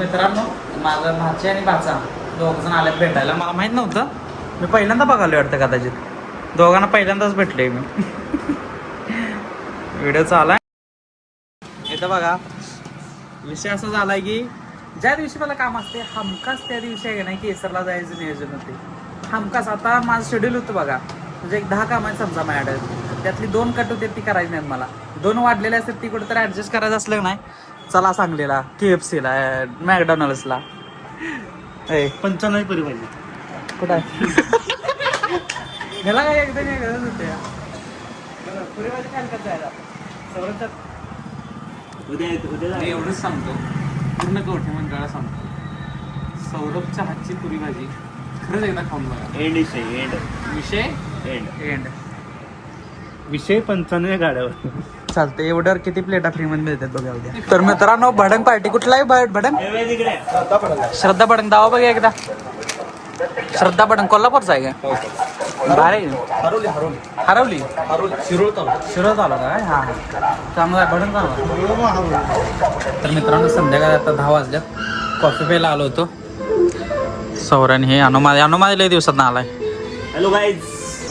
मित्रांनो माझा भाची आणि भाचा दोघ जण आले भेटायला. मला माहीत नव्हतं. मी पहिल्यांदा बघायला वाटतं कदाचित. दोघांना पहिल्यांदाच भेटले मी. व्हिडिओ चालाय इथं बघा विषय असा झालाय की ज्या दिवशी मला काम असते हमखास त्या दिवशी आहे का नाही केसरला जायचं नियोजन होते हमखास आता माझं शेड्यूल होतं बघा. म्हणजे एक दहा काम समजा माझ्याकडे. त्यातली दोन कट होते ती करायची नाहीत मला. दोन वाढलेले असतात ती कुठेतरी ऍडजस्ट करायचं असलं नाही चला सांगलीला के एफ सीला मॅकडॉनल्ड्सला पंच्याण्णव परी पाहिजे. कुठं आहे? ह्याला काय एकदम काय गरज होते उद्या उद्या एवढंच सांगतो. पूर्ण कवठे मंडळाला सांगतो. सौरभच्या हातची पुरी भाजी खरंच एकदा खाऊन बघा. एंड विषय एंड. विषय? एंड. एंड. विषय पंचाण्णव गाड्यावर. चालतं एवढ्यावर किती प्लेटा फ्री मध्ये मिळतात बघा उद्या. तर मित्रांनो भडंग पार्टी कुठला आहे भडंग? श्रद्धा भडंग. दावा बघा एकदा. श्रद्धा भडंग कोल्हापूरचा आहे का? भारी हरवली हरवली. शिरोळ तालुका काय हा चांगला भडंग चांगला तर मित्रांनो संध्याकाळी आता दहा वाजल्यात. कॉफी प्यायला आलो होतो. सौरण हे अनुमा अनुमादी लय दिवसात ना आलाय हॅलो गाईज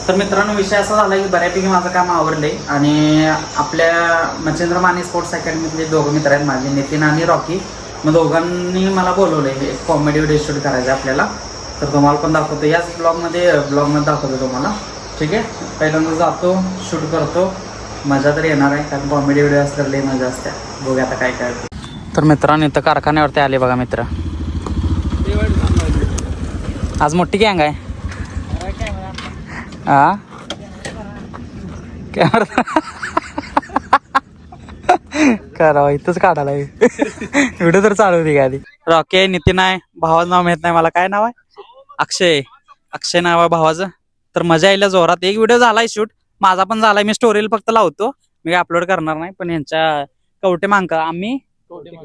तर मित्रांनो विषय असा झाला की बऱ्यापैकी माझं काम आवडले आणि आपल्या मच्छिंद्र माने स्पोर्ट्स अकॅडमीतले दोघं मित्र आहेत माझे नितीन आणि रॉकी. मग दोघांनी मला बोलवले एक कॉमेडी व्हिडिओ शूट करायचं आहे आपल्याला. तर तुम्हाला पण दाखवतो. याच ब्लॉगमध्ये ब्लॉगमध्ये दाखवतो तुम्हाला. ठीक आहे? पहिल्यांदा जातो शूट करतो. मजा तर येणार आहे कारण कॉमेडी व्हिडिओ असतात लई मजा असते. बघूया आता काय काय तर मित्रांनो इथं कारखान्यावरती आले बघा मित्र. आज मोठी गँग आहे. हा कॅमेरा करावा इथंच काढायला व्हिडिओ तर चालू होती का आधी रॉकी आहे नितीन आहे भावाचं नाव माहीत नाही मला काय नाव आहे अक्षय अक्षय नाव आहे भावाचं तर मजा यायला जोरात एक व्हिडिओ झालाय शूट माझा पण झालाय मी स्टोरीला फक्त लावतो मी अपलोड करणार नाही पण यांच्या कवटे मांक आम्ही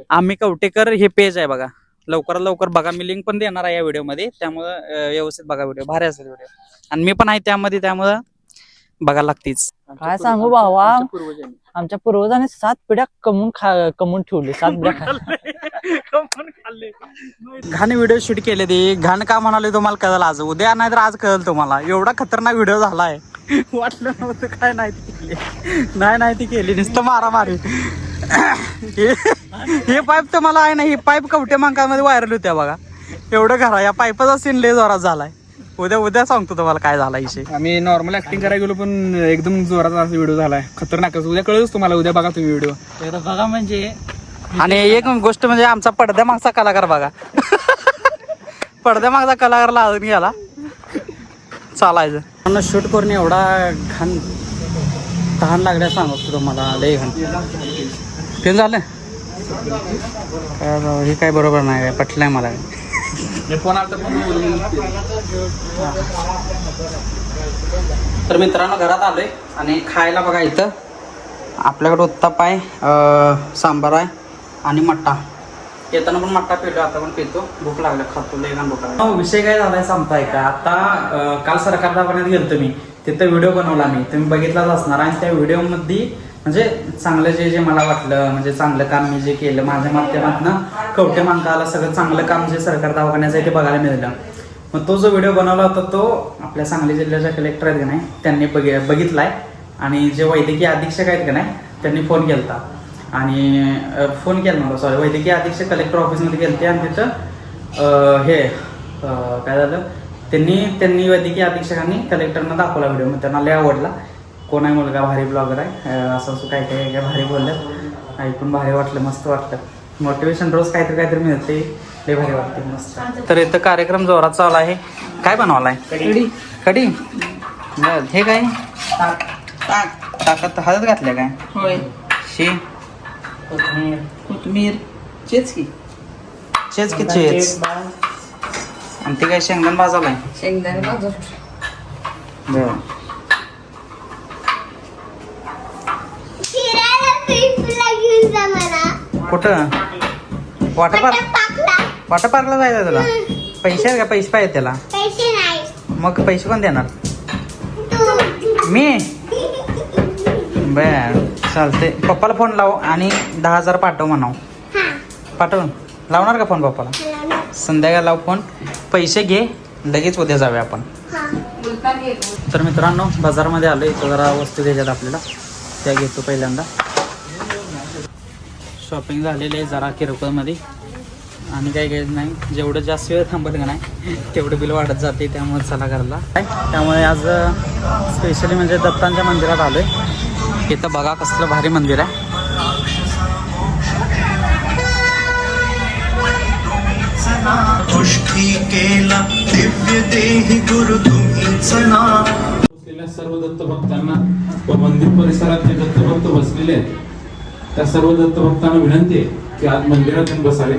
आम्ही कवटेकर हे पेज आहे बघा लवकरात लवकर बघा मी लिंक पण देणार आहे या व्हिडिओमध्ये त्यामुळं व्यवस्थित बघा व्हिडिओ भारी असेल व्हिडिओ आणि मी पण आहे त्यामध्ये त्यामुळं बघायला लागतीच. काय सांगू भावा? आमच्या पूर्वजांनी सात पिढ्या कमवून खा कमवून ठेवले सात पिढ्या खा घाण व्हिडिओ शूट केले ते. घाण का म्हणाले तुम्हाला कळलं आज? उद्या नाही तर आज कळलं तुम्हाला. एवढा खतरनाक व्हिडिओ झालाय. वाटलं नव्हतं काय नाही ती केली. नाही नाही ती केली. नुसतं मारामारी. हे पाईप तर मला आहे ना ही पाईप कवटे मांकामध्ये व्हायरल होत्या बघा. एवढं घरा या पाईपाचा सीन लय जोरात झालाय. उद्या उद्या सांगतो तुम्हाला काय झाला विषय. आम्ही नॉर्मल ऍक्टिंग करायला गेलो पण एकदम जोराचा असा व्हिडिओ झालाय. खतरनाकच उद्या कळलंच तुम्हाला उद्या बघा तुम्ही व्हिडिओ बघा म्हणजे आणि एक गोष्ट म्हणजे आमचा पडद्या मागचा कलाकार बघा. पडद्या मागचा कलाकार लावून गेला. चालायचं. शूट करून एवढा घाण तहान लागल्या सांगतो तुम्हाला लय घाण. ते झालं. काय राव, हे काय बरोबर नाही काय पटलंय मला. फोन आला तर मित्रांनो घरात आलोय आणि खायला बघा इथं. आपल्याकडे उत्ताप आहे अं, सांबार आहे आणि मट्टा येताना पण मट्टा पिलो आता पण पितो. भूक लागल्या खातो लय घाण भूक विषय काय झालाय सांगताय का? आता काल सरकार दवाखान्यात गेलतो मी. तिथं व्हिडिओ बनवला मी. तुम्ही बघितलाच असणार आणि त्या व्हिडिओमध्ये म्हणजे चांगलं जे जे मला वाटलं म्हणजे चांगलं काम मी जे केलं माझ्या माध्यमातनं कवटे मांकाला सगळं चांगलं काम जे सरकार दवाखान्याचं आहे ते बघायला मिळालं. मग तो जो व्हिडिओ बनवला होता तो आपल्या सांगली जिल्ह्याच्या कलेक्टर आहेत का नाही त्यांनी बघ बघितलाय. आणि जे वैद्यकीय अधीक्षक आहेत का नाही त्यांनी फोन केलता. आणि फोन केला नव्हता सॉरी वैद्यकीय अधीक्षक कलेक्टर ऑफिसमध्ये गेलते आणि तिथं हे काय झालं त्यांनी त्यांनी वैद्यकीय अधीक्षकांनी कलेक्टरना दाखवला व्हिडिओ मग त्यांना लय आवडला. कोण आहे मुलगा? भारी ब्लॉगर आहे. असं असं काय काय काय भारी बोललं ऐकून भारी वाटलं मस्त वाटलं. मोटिवेशन रोज काहीतरी काहीतरी मिळते. लय भारी वाटते मस्त. तर इथं कार्यक्रम जोरात चालू आहे. काय बनवलाय कढी. कढी? बरं, हे काय? ताक. ताकात हळद घातल्या काय? होय. शी. कोथमीर. कोथमीर. चेच की. चेच की चेच. आणि ते काय शेंगदाण भाजवलाय शेंगदाणे भाजून. बरं फिरायला ट्रिपला घेऊन जा मला कुठं? वॉटर पार्क वॉटर पार्कला जायचं तुला? पैसे आहेत का? पैसे पाहिजे त्याला? पैसे नाही. मग पैसे कोण देणार? मी? बर चालते पप्पाला फोन लाव आणि दहा हजार पाठव म्हणाव. पाठव. लावणार का फोन पप्पाला? संध्याकाळ लाव फोन. पैसे घे लगेच उद्या जाऊया आपण. तर मित्रांनो बाजारमध्ये आलो इथं जरा वस्तू घ्यायच्यात आपल्याला. त्या घेतो पहिल्यांदा. शॉपिंग झालेली आहे जरा किरकोळमध्ये. आणि काही काही नाही जेवढं जास्त वेळ थांबल का नाही तेवढं बिल वाढत जाते त्यामुळे चला करायला त्यामुळे आज स्पेशली म्हणजे दत्तांच्या मंदिरात आलो आहे इथं बघा कसलं भारी मंदिर आहे. सर्व दत्त भक्तांना व मंदिर परिसरात जे दत्त भक्त बसलेले आहेत. त्या सर्व दत्तभक्तांना विनंती आहे की आज मंदिरात येऊन बसावे.